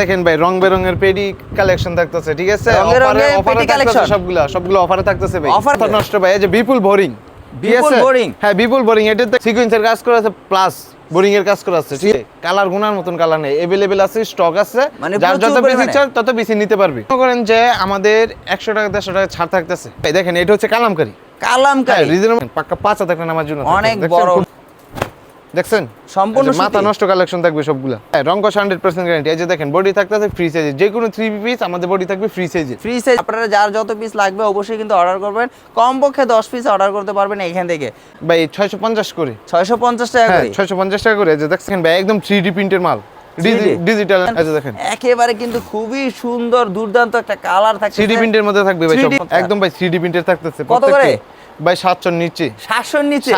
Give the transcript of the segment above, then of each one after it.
দেখেন ভাই রং বেরঙের পেডি কালেকশন থাকতেছে ঠিক আছে রং বেরঙের অফারে অফারে পেডি থাকতেছে collection? সবগুলা সবগুলো অফারে থাকতেছে ভাই Offer? অফার নষ্ট ভাই এই যে বিপুল বোরিং বিপুল boring? হ্যাঁ বিপুল বোরিং এটাতে সিকোয়েন্সের কাজ করা আছে প্লাস বোরিং এর কাজ করা আছে ঠিক আছে কালার গুনার মতন কালার নেই अवेलेबल আছে স্টক আছে মানে যার প্রচুর যত বেশি পরিমাণে? চান তত বেশি নিতে পারবে মনে করেন যে আমাদের 100 টাকা 150 টাকা ছাড় থাকতেছে এই দেখেন এটা হচ্ছে কালামকারী হ্যাঁ কালামকারী রিজনেবল পাক্কা পাঁচ হাজার টাকা নামার জন্য অনেক থাকতেছে। বড়। দেখছেন? সম্পূর্ণ মাথা নষ্ট কালেকশন থাকবে সবগুলা। হ্যাঁ রঙ্কশ হান্ড্রেড পার্সেন্ট গ্যারান্টি এই যে দেখেন বডি থাকতেছে ফ্রি সাইজে যে কোনো থ্রি পিস আমাদের বডি থাকবে ফ্রি সাইজে ফ্রি সাইজ আপনারা যার যত পিস লাগবে অবশ্যই কিন্তু অর্ডার করবেন। কমপক্ষে দশ পিস অর্ডার করতে পারবেন এখান থেকে। ভাই ছয়শো পঞ্চাশ করে। ছয়শো পঞ্চাশ টাকা হ্যাঁ করে? ছয়শো পঞ্চাশ টাকা করে। যে দেখছেন ভাই একদম থ্রি ডি প্রিন্টের মাল। ডিজিটাল দেখেন। একেবারে কিন্তু খুবই সুন্দর দুর্দান্ত একটা কালার থাকছে থ্রি প্রিন্টের মধ্যে থাকবে ভাই একদম ভাই থ্রি প্রিন্টের থাকতেছে কত করে? ভাই নিচে। নিচে?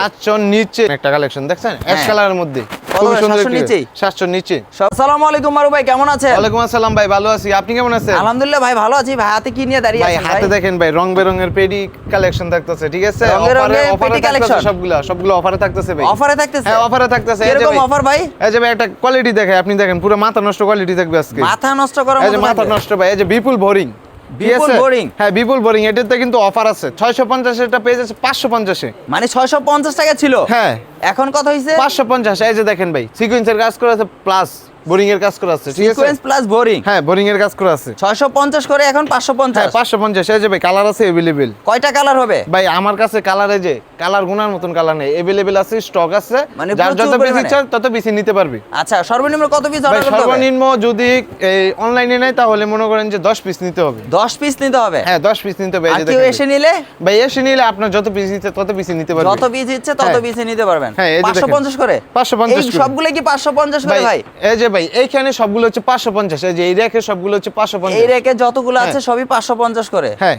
নিচে। একটা কালেকশন দেখছেন? অ্যাশ হ্যাঁ। কালারের মধ্যে। কত খুবই করে? 700 নিচে। সব আলাইকুম মারু ভাই কেমন আছেন? ওয়ালাইকুম আসসালাম ভাই ভালো আছি। আপনি কেমন আছেন? আলহামদুলিল্লাহ ভাই ভালো আছি। ভাই হাতে কি নিয়ে দাঁড়িয়ে ভাই হাতে দেখেন ভাই রং বেরঙের পেডি কালেকশন থাকতেছে ঠিক আছে? অফারে অফারে পেডি থাকতেছে সবগুলা সবগুলো অফারে থাকতেছে ভাই। অফারে থাকতেছে? হ্যাঁ অফারে থাকতেছে। এই যে কীরকম ভাই- অফার ভাই? এই যে ভাই একটা কোয়ালিটি দেখে আপনি দেখেন পুরো মাথা নষ্ট কোয়ালিটি থাকবে আজকে। মাথা নষ্ট করার এই যে মাথা নষ্ট ভাই এই যে বিপুল বোরিং? হ্যাঁ বিপুল বোরিং এটাতে কিন্তু অফার আছে। ছয়শো পঞ্চাশ এটা পেয়ে যাচ্ছে পাঁচশো পঞ্চাশে। মানে ছয়শো পঞ্চাশ টাকা ছিল? হ্যাঁ। এখন কত হয়েছে পাঁচশো পঞ্চাশ এই যে দেখেন ভাই সিকুয়েন্সের কাজ করা আছে প্লাস বোরিং এর কাজ করা আছে ঠিক আছে? সিকোয়েন্স প্লাস বোরিং হ্যাঁ বোরিং এর কাজ করা আছে। ছয়শো পঞ্চাশ করে এখন হ্যাঁ এই যে ভাই কালার আছে কয়টা কালার হবে? ভাই আমার কাছে কালারে যে কালার গুনার মতন কালার নেই। এভেলেবেল আছে স্টক আছে। মানে যার যত বেশি? চান তত বেশি নিতে পারবে। আচ্ছা সর্বনিম্ন কত পিস অর্ডার করতে হবে? সর্বনিম্ন যদি এই অনলাইনে নেয় তাহলে মনে করেন যে দশ পিস নিতে হবে। দশ পিস নিতে হবে? হ্যাঁ দশ পিস নিতে হবে আর কেউ এসে নিলে? ভাই এসে নিলে আপনার যত পিস নিতে তত পিস নিতে পারবে। যত পিস ইচ্ছে তত হ্যাঁ। পিসে নিতে পারবেন। হ্যাঁ, এই যে পাঁচশো দেখেন। পঞ্চাশ করে? 550 এই সবগুলো কি পাঁচশো পঞ্চাশ করে ভাই এই যে ভাই এইখানে সবগুলো হচ্ছে পাঁচশো পঞ্চাশ এই যে এই রেখে সবগুলো হচ্ছে পাঁচশো এই পঞ্চাশ রেকে যতগুলো আছে হ্যাঁ। সবই পাঁচশো পঞ্চাশ করে। হ্যাঁ।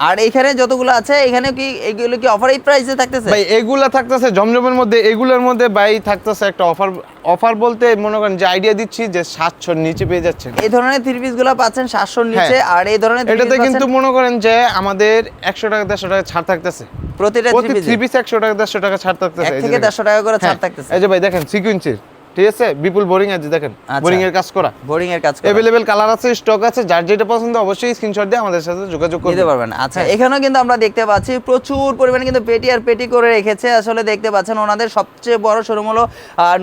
আর এখানে যতগুলো আছে এখানে কি এগুলো কি অফার এই প্রাইসে থাকতেছে? ভাই এগুলা থাকতেছে জমজমের মধ্যে এগুলোর মধ্যে ভাই থাকতেছে একটা অফার অফার বলতে মনে করেন যে আইডিয়া দিচ্ছি যে সাতশোর নিচে পেয়ে যাচ্ছেন। এই ধরনের থ্রি পিসগুলো পাচ্ছেন সাতশোর নিচে আর এই ধরনের হ্যাঁ। এটাতে কিন্তু মনে করেন যে আমাদের একশো টাকা দেড়শো টাকা ছাড় থাকতেছে। প্রতিটা প্রতি থ্রি পিস পিস একশো টাকা দেড়শো টাকা ছাড় থাকতেছে এই থেকে দেখেন। দেড়শো টাকা করে ছাড় হ্যাঁ, থাকতেছে। এই যে ভাই দেখেন সিকুয়েন্সের ঠিক আছে? বিপুল বোরিং আছে দেখেন। আচ্ছা। বোরিং এর কাজ করা। বোরিং এর কাজ করে। অ্যাভেলেবেল কালার আছে স্টক আছে যার যেটা পছন্দ অবশ্যই স্ক্রিনশট দিয়ে আমাদের সাথে যোগাযোগ করবেন পারবেন। আচ্ছা হ্যাঁ। এখানেও কিন্তু আমরা দেখতে পাচ্ছি প্রচুর পরিমাণে কিন্তু পেটি আর পেটি করে রেখেছে। আসলে দেখতে পাচ্ছেন ওনাদের সবচেয়ে বড় শোরুম হলো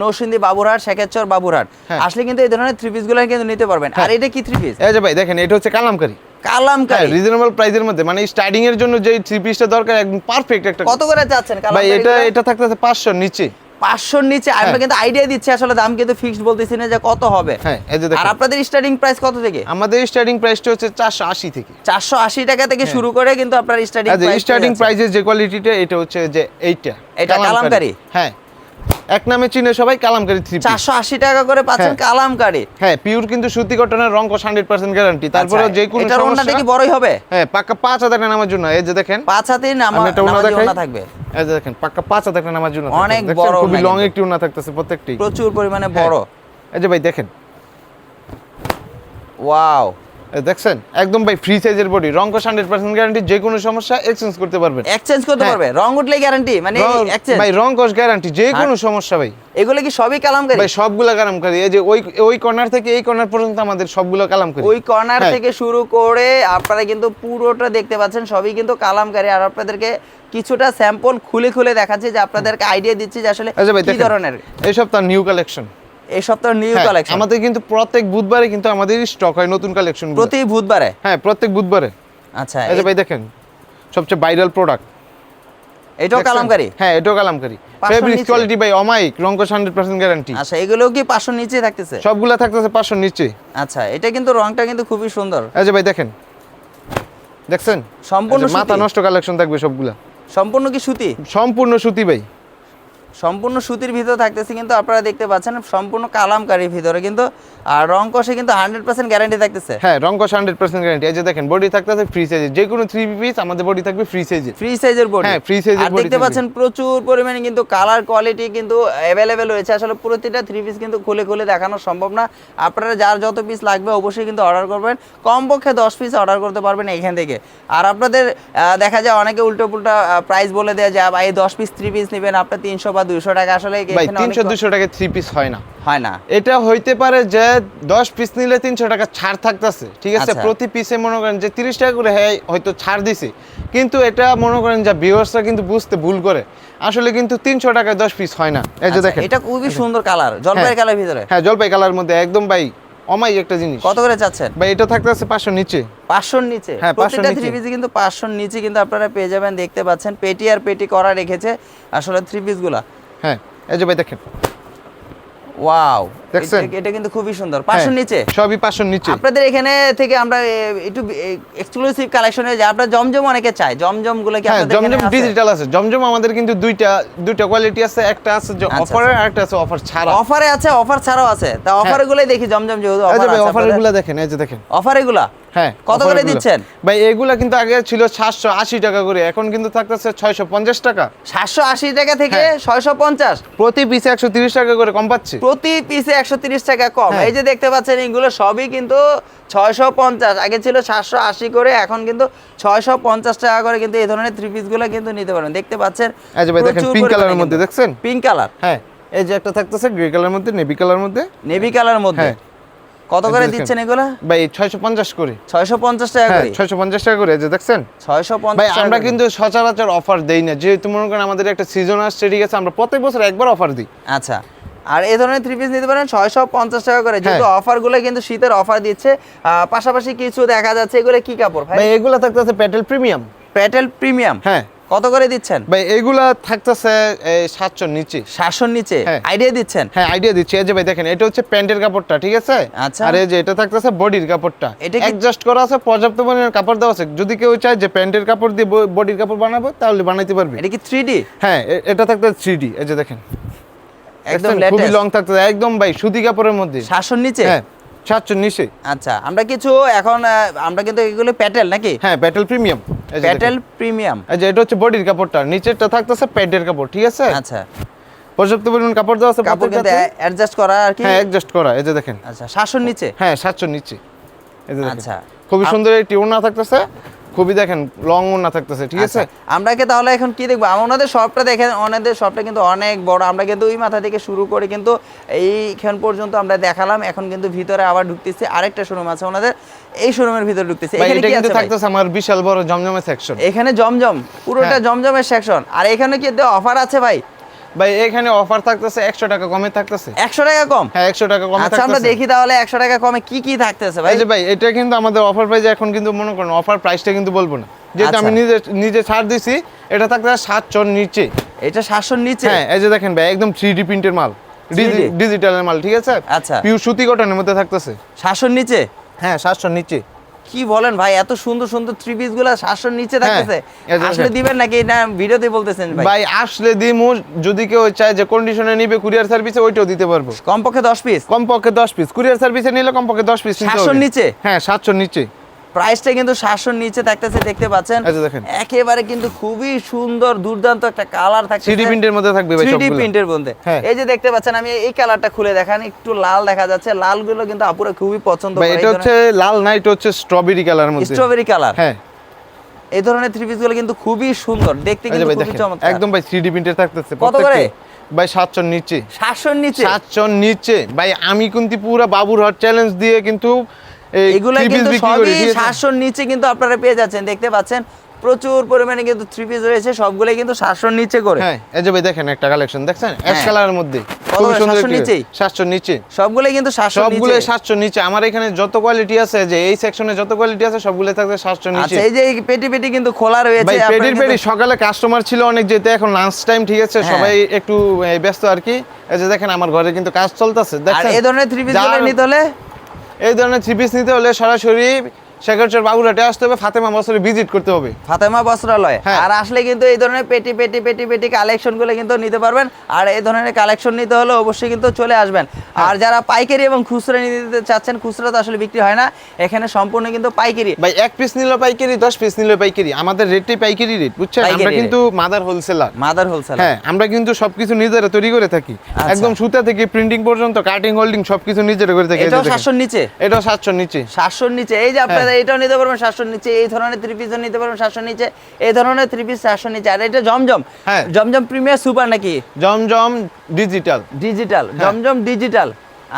নরসিংদী বাবুরহাট শেখেরচর বাবুরহাট। হ্যাঁ। আসলে কিন্তু এই ধরনের থ্রি পিসগুলো কিন্তু নিতে পারবেন। আর হ্যাঁ। এটা কি থ্রি পিস এই যে ভাই দেখেন এটা হচ্ছে কালামকারি। কালামকারি। রিজনেবল প্রাইসের মধ্যে। মানে স্টার্টিং এর জন্য যে থ্রি পিসটা দরকার একদম পারফেক্ট একটা কত করে চাচ্ছেন ভাই এটা এটা থাকতেছে পাঁচশোর নিচে। পাঁচশোর নিচে আমরা হ্যাঁ। কিন্তু আইডিয়া দিচ্ছি আসলে দাম কিন্তু ফিক্সড বলতেছি না যে কত হবে। হ্যাঁ এই যে আর আপনাদের স্টার্টিং প্রাইস কত থেকে? আমাদের স্টার্টিং প্রাইসটা হচ্ছে চারশো আশি থেকে। চারশো আশি টাকা থেকে শুরু করে কিন্তু আপনার স্টার্টিং স্টার্টিং প্রাইসের যে কোয়ালিটিটা এটা হচ্ছে যে এইটা। এটা কালামকারি? হ্যাঁ। এক নামে চিনে সবাই কালামকারী থ্রি চারশো আশি টাকা করে পাচ্ছেন হ্যাঁ। কালামকারি। হ্যাঁ পিওর কিন্তু সুতি কটনের রং হান্ড্রেড পার্সেন্ট গ্যারান্টি তারপরে যে কোনো ওন্নাটা সমস্যা কি বড়ই হবে? হ্যাঁ পাক্কা পাঁচ হাজার নামার জন্য। এই যে দেখেন। পাঁচ হাতে নামা নামাজি দেখাই। থাকবে। এই যে দেখেন পাক্কা পাঁচ হাজার নামার জন্য অনেক বড়? খুবই লং। একটি উন্না থাকতেছে প্রত্যেকটি। প্রচুর পরিমাণে হ্যাঁ। বড়। এই যে ভাই দেখেন। ওয়াও দেখছেন? একদম ভাই ফ্রি সাইজের বডি রং হান্ড্রেড পার্সেন্ট গ্যারান্টি যে কোনো সমস্যা এক্সচেঞ্জ করতে পারবেন। এক্সচেঞ্জ করতে হ্যাঁ। পারবে। রং উঠলে গ্যারান্টি মানে এক্সচেঞ্জ ভাই রং কস গ্যারান্টি যে কোনো সমস্যা ভাই। এগুলো কি সবই কালামকারি? ভাই সবগুলা কালামকারী। এই যে ওই ওই কর্নার থেকে এই কর্নার পর্যন্ত আমাদের সবগুলো কালামকারী। ওই কর্নার হ্যাঁ। থেকে শুরু করে আপনারা কিন্তু পুরোটা দেখতে পাচ্ছেন সবই কিন্তু কালামকারি। আর আপনাদেরকে কিছুটা স্যাম্পল খুলে খুলে দেখাচ্ছি যে আপনাদেরকে আইডিয়া দিচ্ছি যে আসলে কি ধরনের। এইসব তার নিউ কালেকশন এই সপ্তাহ নিউ কালেকশন আমাদের কিন্তু প্রত্যেক বুধবারে কিন্তু আমাদের স্টক হয় নতুন কালেকশন প্রতি বুধবারে? হ্যাঁ প্রত্যেক বুধবারে। আচ্ছা এই যে ভাই দেখেন সবচেয়ে ভাইরাল প্রোডাক্ট এটাও কালামকারি? হ্যাঁ এটাও কালামকারী। নিচে? কোয়ালিটি ভাই অমাইক রংকশ হান্ড্রেড পার্সেন্ট গ্যারান্টি আচ্ছা এগুলো কি পাঁচশো নিচে থাকতেছে? সবগুলা থাকতেছে পাঁচশো নিচে। আচ্ছা এটা কিন্তু রংটা কিন্তু খুবই সুন্দর। এই যে ভাই দেখেন দেখছেন? সম্পূর্ণ মাথা নষ্ট কালেকশন থাকবে সবগুলা। সম্পূর্ণ কি সুতি? সম্পূর্ণ সুতি ভাই। সম্পূর্ণ সুতির ভিতরে থাকতেছে কিন্তু আপনারা দেখতে পাচ্ছেন সম্পূর্ণ কালামকারির ভিতরে কিন্তু আর রং কষে কিন্তু হান্ড্রেড পার্সেন্ট গ্যারান্টি থাকতেছে। হ্যাঁ রংকশ হান্ড্রেড পার্সেন্ট গ্যারান্টি এই যে দেখেন বডি থাকতেছে ফ্রি সাইজে যে কোনো থ্রি পিস আমাদের বডি থাকবে ফ্রি সাইজে ফ্রি সাইজের বডি হ্যাঁ, এর আর body দেখতে পাচ্ছেন প্রচুর পরিমাণে কিন্তু কালার কোয়ালিটি কিন্তু অ্যাভেলেবেল রয়েছে। আসলে প্রতিটা থ্রি পিস কিন্তু খুলে খুলে দেখানো সম্ভব না। আপনারা যার যত পিস লাগবে অবশ্যই কিন্তু অর্ডার করবেন। কমপক্ষে দশ পিস অর্ডার করতে পারবেন এখান থেকে। আর আপনাদের দেখা যায় অনেকে উল্টো পুল্টা প্রাইস বলে দেয় যে ভাই দশ পিস থ্রি পিস নেবেন আপনার তিনশো বা টাকা আসলে ভাই টাকা থ্রি পিস হয় না। হয় না। এটা হইতে পারে যে দশ পিস নিলে তিনশো টাকা ছাড় থাকতেছে। ঠিক আছে আচ্ছা। প্রতি পিসে মনে করেন যে তিরিশ টাকা করে হ্যাঁ হয়তো ছাড় দিছে। কিন্তু এটা মনে করেন যে ভিউয়ার্সরা কিন্তু বুঝতে ভুল করে। আসলে কিন্তু তিনশো টাকায় দশ পিস হয় না। এই যে আচ্ছা, দেখেন। এটা খুবই সুন্দর কালার জলপাই। কালার ভিতরে। হ্যাঁ জলপাই কালার মধ্যে একদম ভাই অমাই একটা জিনিস। কত করে চাচ্ছেন? ভাই এটা থাকতেছে পাঁচশো নিচে। পাঁচশোর নিচে? হ্যাঁ, 500 নিচে। থ্রি পিসে কিন্তু পাঁচশোর নিচে কিন্তু আপনারা পেয়ে যাবেন দেখতে পাচ্ছেন। পেটি আর পেটি করা রেখেছে আসলে থ্রি পিসগুলা। হ্যাঁ এই যে ভাই দেখেন। ওয়াও দেখছেন? এটা- কিন্তু খুবই সুন্দর। হ্যাঁ, নিচে? সবই নিচে। আপনাদের এখানে থেকে আমরা একটু এক্সক্লুসিভ কালেকশন হয়ে আপনার জমজম অনেকে চায়। জমজমগুলো কি হ্যাঁ আপনাদের জমজম ডিজিটাল আছে? জমজম আমাদের কিন্তু দুইটা দুইটা কোয়ালিটি আছে একটা আছে যে আচ্ছা, অফারের আর একটা আছে অফার ছাড়া। অফারে আছে অফার ছাড়াও আছে। তা অফারে গুলোই দেখি জমজম যেহেতু অফার আছে। গুলা দেখেন এই যে দেখেন। অফারে গুলা হ্যাঁ কত করে দিচ্ছেন? ভাই এগুলা কিন্তু আগে ছিল সাতশো আশি টাকা করে এখন কিন্তু থাকতেছে ছয়শো পঞ্চাশ টাকা। সাতশো আশি টাকা থেকে হ্যাঁ। ছয়শো পঞ্চাশ? প্রতি পিসে একশো তিরিশ টাকা করে কম পাচ্ছে? প্রতি পিসে একশো টাকা কম। হ্যাঁ। এই যে দেখতে পাচ্ছেন এইগুলো সবই কিন্তু ছয়শো পঞ্চাশ। আগে ছিল সাতশো আশি করে এখন কিন্তু ছয়শো পঞ্চাশ টাকা করে কিন্তু এই ধরনের থ্রি পিসগুলো কিন্তু নিতে পারেন দেখতে পাচ্ছেন এই ভাই দেখেন পিঙ্ক কালারের মধ্যে দেখছেন? পিঙ্ক কালার হ্যাঁ। এই যে একটা থাকতেছে গ্রে কালার মধ্যে নেভি কালার মধ্যে। নেভি কালার মধ্যে। হ্যাঁ। কত করে দিচ্ছেন এগুলো? ভাই ছয়শো পঞ্চাশ করে। ছয়শো পঞ্চাশ টাকা হ্যাঁ করে? ছয়শো পঞ্চাশ টাকা করে যে দেখছেন? ছয়শো ভাই আমরা কিন্তু সচরাচর অফার দেই না। যেহেতু মনে করেন আমাদের একটা সিজন আসছে ঠিক আছে আমরা প্রত্যেক বছর একবার অফার দিই। আচ্ছা। আর এই ধরনের থ্রি পিস নিতে পারেন ছয়শো পঞ্চাশ টাকা করে। যেহেতু হ্যাঁ। অফারগুলো কিন্তু শীতের অফার দিচ্ছে। পাশাপাশি কিছু দেখা যাচ্ছে এগুলো কি কাপড় ভাই? এগুলা থাকতেছে প্যাটেল প্রিমিয়াম প্যাটেল প্রিমিয়াম হ্যাঁ। কত করে দিচ্ছেন? ভাই এগুলা থাকতেছে এই সাতশোর নিচে। সাতশোর নিচে? হ্যাঁ। আইডিয়া দিচ্ছেন? হ্যাঁ আইডিয়া দিচ্ছি। এই যে ভাই দেখেন এটা হচ্ছে প্যান্টের কাপড়টা ঠিক আছে? আচ্ছা। আর এই যে এটা থাকতেছে বডির কাপড়টা। এটা অ্যাডজাস্ট করা আছে পর্যাপ্ত পরিমাণের কাপড় দেওয়া আছে। যদি কেউ চায় যে প্যান্টের কাপড় দিয়ে বডির কাপড় বানাবো তাহলে বানাইতে পারবে। এটা কি থ্রি ডি হ্যাঁ এটা থাকতে থ্রি ডি এই যে দেখেন। একদম? খুবই লং থাকতে একদম ভাই সুতি কাপড়ের মধ্যে। সাতশোর নিচে? হ্যাঁ সাতশোর নিচে। আচ্ছা আমরা কিছু এখন আমরা কিন্তু এগুলো প্যাটেল নাকি? হ্যাঁ প্যাটেল প্রিমিয়াম। প্যাটেল প্রিমিয়াম। যে এটা হচ্ছে বডির কাপড়টা। নিচেরটা থাকতেছে প্যান্টের কাপড় ঠিক আছে? আচ্ছা। পর্যাপ্ত পরিমাণ কাপড় দেওয়া আছে কাপড় কিন্তু অ্যাডজাস্ট করা আর কি? হ্যাঁ অ্যাডজাস্ট করা। এই যে দেখেন। আচ্ছা সাতশোর নিচে? হ্যাঁ সাতশোর নিচে। এই যে দেখেন। আচ্ছা। খুবই সুন্দর ওড়না থাকতেছে। খুবই দেখেন লং ওড়না থাকতেছে ঠিক আছে? আচ্ছা, আমরা কি তাহলে এখন কি দেখব? ওনাদের শপটা দেখেন ওনাদের শপটা কিন্তু অনেক বড়। আমরা কিন্তু ওই মাথা থেকে শুরু করে কিন্তু এইখান পর্যন্ত আমরা দেখালাম। এখন কিন্তু ভিতরে আবার ঢুকতেছি আরেকটা শোরুম আছে ওনাদের। এই শোরুমের ভিতরে ঢুকতেছি। এখানে কি কিন্তু আছে থাকতেছে আমার বিশাল বড় জমজমে সেকশন এখানে জমজম পুরোটা হ্যাঁ। জমজমের সেকশন আর এখানে কি অফার আছে ভাই? ভাই এখানে অফার থাকতেছে একশো টাকা কমে থাকতেছে। একশো টাকা কম? হ্যাঁ একশো টাকা কমে আচ্ছা আমরা দেখি তাহলে একশো টাকা কমে কি কি থাকতেছে ভাই? এই যে ভাই এটা কিন্তু আমাদের অফার প্রাইসে এখন কিন্তু মনে করেন অফার প্রাইসটা কিন্তু বলব না। যেহেতু আমি আচ্ছা। নিজে নিজে ছাড় দিছি এটা থাকতেছে সাতশোর নিচে। এটা সাতশোর নিচে? হ্যাঁ এই যে দেখেন ভাই একদম থ্রি ডি প্রিন্টের মাল। 3D ডিজিটালের মাল ঠিক আছে? আচ্ছা। পিউ সুতি কটনের মধ্যে থাকতেছে। সাতশোর নিচে? হ্যাঁ সাতশোর নিচে। কি বলেন ভাই এত সুন্দর সুন্দর থ্রি পিসগুলো সাতশোর নিচে থাকতেছে। আসলে দিবেন নাকি? না ভিডিওতে বলতেছেন ভাই। ভাই আসলে দিমু যদি কেউ চায় যে কন্ডিশনে নিবে কুরিয়ার সার্ভিসে ওইটাও দিতে পারব। কমপক্ষে দশ পিস কমপক্ষে দশ পিস কুরিয়ার সার্ভিসে নিলে কমপক্ষে দশ পিস 700 র নিচে? হ্যাঁ সাতশোর নিচে। প্রাইসটা কিন্তু সাতশোর নিচে থাকতেছে দেখতে পাচ্ছেন। একেবারে কিন্তু খুবই সুন্দর দুর্দান্ত একটা কালার থাকছে থ্রি প্রিন্টের মধ্যে থাকবে থ্রি প্রিন্টের মধ্যে। হ্যাঁ। এই যে দেখতে পাচ্ছেন আমি এই কালারটা খুলে দেখান একটু লাল দেখা যাচ্ছে। লালগুলো কিন্তু আপুরা খুবই পছন্দ এটা হচ্ছে লাল না এটা হচ্ছে স্ট্রবেরি কালার মধ্যে। স্ট্রবেরি কালার হ্যাঁ। এই ধরনের থ্রি পিসগুলো কিন্তু খুবই সুন্দর। দেখতে কিন্তু খুবই চমৎকার। একদম ভাই থ্রি ডি প্রিন্টের থাকতেছে কত করে? ভাই সাতশোর নিচে। সাতশোর নিচে? সাতশোর নিচে। ভাই আমি কিন্তু পুরো বাবুর হট চ্যালেঞ্জ দিয়ে কিন্তু এগুলা কিন্তু সবই সাতশোর নিচে কিন্তু আপনারা পেয়ে যাচ্ছেন। দেখতে পাচ্ছেন প্রচুর পরিমাণে কিন্তু থ্রি পিস রয়েছে সবগুলোই কিন্তু সাতশোর নিচে করে। হ্যাঁ এই যে ভাই দেখেন একটা কালেকশন দেখছেন? অ্যাশ হ্যাঁ। কালারের মধ্যে। কত খুবই করে? সুন্দর 700 নিচেই? সাতশোর নিচে। সবগুলোই কিন্তু সবগুলো সাতশো নিচে। আমার এখানে যত কোয়ালিটি আছে যে এই সেকশনে যত কোয়ালিটি আছে সবগুলো থাকবে সাতশো নিচে। আচ্ছা এই যে পেটি পেটি কিন্তু খোলা রয়েছে সকালে কাস্টমার ছিল অনেক যেতে এখন লাঞ্চ টাইম ঠিক আছে? হ্যাঁ। সবাই একটু ব্যস্ত আর কি। এই যে দেখেন আমার ঘরে কিন্তু কাজ চলতেছে। আর দেখছেন? এই ধরনের থ্রি পিস যার- নিতে হলে এই ধরনের থ্রি পিস নিতে হলে সরাসরি শেখরচর বাবুরাটে আসতে হবে ফাতেমা বছরে ভিজিট করতে হবে। ফাতেমা বস্ত্রালয় হ্যাঁ। আর আসলে কিন্তু এই ধরনের পেটি পেটি পেটি পেটি কালেকশনগুলো কিন্তু নিতে পারবেন আর এই ধরনের কালেকশন নিতে হলে অবশ্যই কিন্তু চলে আসবেন। হ্যাঁ। আর যারা পাইকারি এবং খুচরা নিতে চাচ্ছেন খুচরা তো আসলে বিক্রি হয় না এখানে সম্পূর্ণ কিন্তু পাইকারি। ভাই এক পিস নিলে পাইকারি দশ পিস নিলে পাইকারি। আমাদের রেটটাই পাইকারি রেট বুঝছেন? আমরা কিন্তু মাদার হোলসেলার মাদার হোলসেল হ্যাঁ আমরা কিন্তু সবকিছু নিজেরা তৈরি করে থাকি। আচ্ছা। একদম সুতা থেকে প্রিন্টিং পর্যন্ত কাটিং হোল্ডিং সবকিছু নিজেরা করে থাকি। এটাও দেখেন। সাতশোর নিচে? এটাও সাতশোর নিচে। সাতশোর নিচে। এই যে আপনারা এইটাও নিতে পারবেন সাতশো নিচে এই ধরনের থ্রি পিসও নিতে পারবেন সাতশো নিচে এই ধরনের থ্রি পিস সাতশো নিচে। আর এটা জমজম হ্যাঁ। জমজম প্রিমিয়ার সুপার নাকি? জমজম ডিজিটাল ডিজিটাল হ্যাঁ। জমজম ডিজিটাল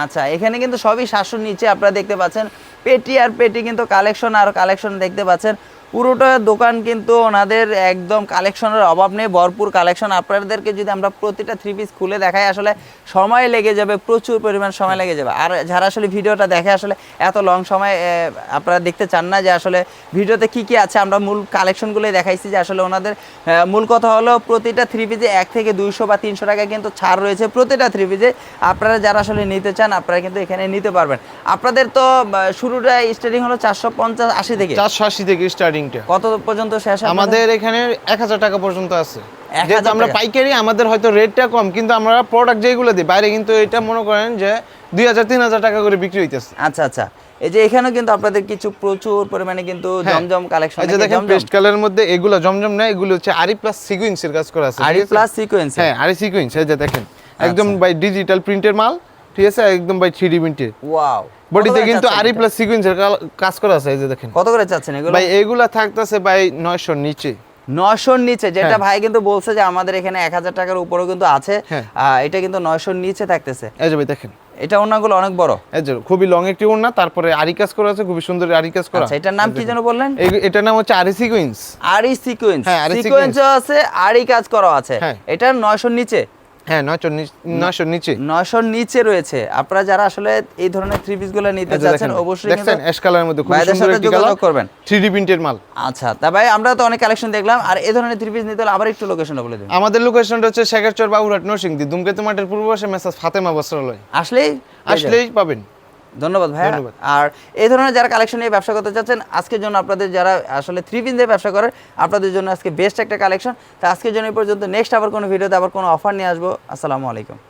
আচ্ছা এখানে কিন্তু সবই সাতশো নিচে আপনারা দেখতে পাচ্ছেন। পেটি আর পেটি কিন্তু কালেকশন আর কালেকশন দেখতে পাচ্ছেন। পুরোটা দোকান কিন্তু ওনাদের একদম কালেকশনের অভাব নেই, ভরপুর কালেকশন। আপনাদেরকে যদি আমরা প্রতিটা থ্রি পিস খুলে দেখাই, আসলে সময় লেগে যাবে, প্রচুর পরিমাণ সময় লেগে যাবে। আর যারা আসলে ভিডিওটা দেখে আসলে এত লং সময় আপনারা দেখতে চান না যে আসলে ভিডিওতে কি কি আছে, আমরা মূল কালেকশনগুলোই দেখাইছি যে আসলে ওনাদের মূল কথা হলো প্রতিটা থ্রি পিসে এক থেকে দুইশো বা তিনশো টাকা কিন্তু ছাড় রয়েছে প্রতিটা থ্রি পিসে আপনারা যারা আসলে নিতে চান, আপনারা কিন্তু এখানে নিতে পারবেন। আপনাদের তো শুরুটা স্টার্টিং হলো চারশো পঞ্চাশ আশি থেকে। চারশো আশি থেকে কত পর্যন্ত শেষ আমাদের এখানে এক হাজার টাকা পর্যন্ত আছে। যেহেতু আমরা পাইকারি আমাদের হয়তো রেটটা কম কিন্তু আমরা প্রোডাক্ট যেগুলো দিই বাইরে কিন্তু এটা মনে করেন যে দুই হাজার তিন হাজার টাকা করে বিক্রি হইতেছে। আচ্ছা আচ্ছা। এই যে এখানেও কিন্তু আপনাদের কিছু প্রচুর পরিমাণে কিন্তু হ্যাঁ। জমজম কালেকশন যে দেখেন পেস্ট কালারের মধ্যে এগুলো জমজম না এগুলো হচ্ছে আরি প্লাস সিকুয়েন্সের কাজ করা আছে আরি প্লাস সিকোয়েন্স হ্যাঁ আরি সিকুয়েন্স এই যে দেখেন। একদম। বাই ডিজিটাল প্রিন্টের মাল ঠিক আছে? একদম বাই থ্রি ডি প্রিন্টের ওয়াও বডিতে কিন্তু আরি প্লাস সিকুয়েন্সের কাজ করা আছে এই যে দেখেন। কত করে চাচ্ছেন এগুলো? ভাই এগুলা থাকতেছে ভাই নয়শোর নিচে। নয়শোর নিচে যেটা হ্যাঁ। ভাই কিন্তু বলছে যে আমাদের এখানে এক হাজার টাকার উপরেও কিন্তু আছে। হ্যাঁ। এটা কিন্তু নয়শোর নিচে থাকতেছে। এই যে ভাই দেখেন। এটা ওনাগুলো অনেক বড়। এই যে খুবই লং একটি ওনা তারপরে আরি কাজ করা আছে খুবই সুন্দর আরি কাজ করা। আচ্ছা এটার নাম কি যেন বললেন? এটার নাম হচ্ছে আরি সিকুয়েন্স আরি সিকোয়েন্স আরি সিকোয়েন্সও আছে আরি কাজ করা আছে। হ্যাঁ। এটা নয়শোর নিচে। হ্যাঁ নয়শোর নয়শোর নিচে। নয়শোর নিচে রয়েছে। আপনারা যারা আসলে এই ধরনের থ্রি পিসগুলো নিতে এই চাচ্ছেন অবশ্যই দেখছেন অ্যাশ কালারের মধ্যে খুব সুন্দর একটি কালার করবেন। থ্রি ডি প্রিন্টের মাল। আচ্ছা তা ভাই আমরা তো অনেক কালেকশন দেখলাম আর এই ধরনের থ্রি পিস নিতে হলে আবার একটু লোকেশনটা বলে দিন। আমাদের লোকেশনটা হচ্ছে শেখারচর বাবুরহাট নরসিংদী দুমকেতু মাঠের পূর্ব পাশে মেসাজ ফাতেমা বস্ত্রালয়। আসলেই আসলেই পাবেন। ধন্যবাদ ভাই আর এই ধরনের যারা কালেকশন নিয়ে ব্যবসা করতে চাচ্ছেন আজকের জন্য আপনাদের যারা আসলে থ্রি পিন দিয়ে ব্যবসা করেন আপনাদের জন্য আজকে বেস্ট একটা কালেকশন তা আজকের জন্য এই পর্যন্ত। নেক্সট আবার কোনো ভিডিওতে আবার কোনো অফার নিয়ে আসব। আসসালামু আলাইকুম।